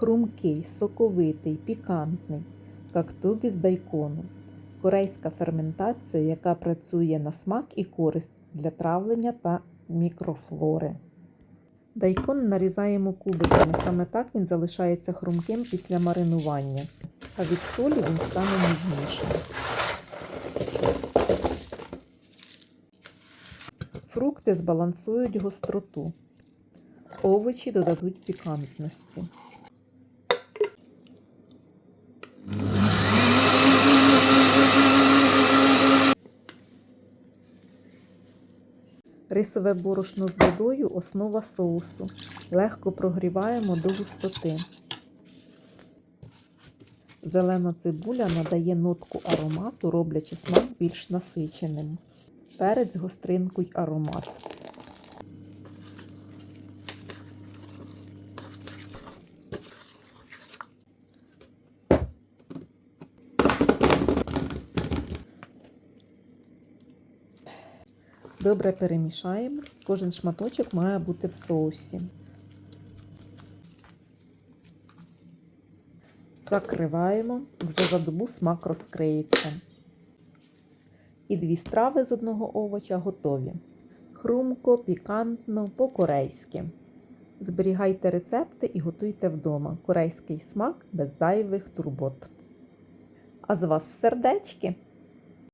Хрумкий, соковитий, пікантний, кактугі з дайкону. Корейська ферментація, яка працює на смак і користь для травлення та мікрофлори. Дайкон нарізаємо кубиками, саме так він залишається хрумким після маринування, а від солі він стане ніжнішим. Фрукти збалансують гостроту, овочі додадуть пікантності. Рисове борошно з водою основа соусу. Легко прогріваємо до густоти. Зелена цибуля надає нотку аромату, роблячи смак більш насиченим. Перець гостринку й аромат. Добре перемішаємо. Кожен шматочок має бути в соусі. Закриваємо, вже за добу смак розкриється. І дві страви з одного овоча готові. Хрумко, пікантно, по-корейськи. Зберігайте рецепти і готуйте вдома. Корейський смак без зайвих турбот. А з вас сердечки!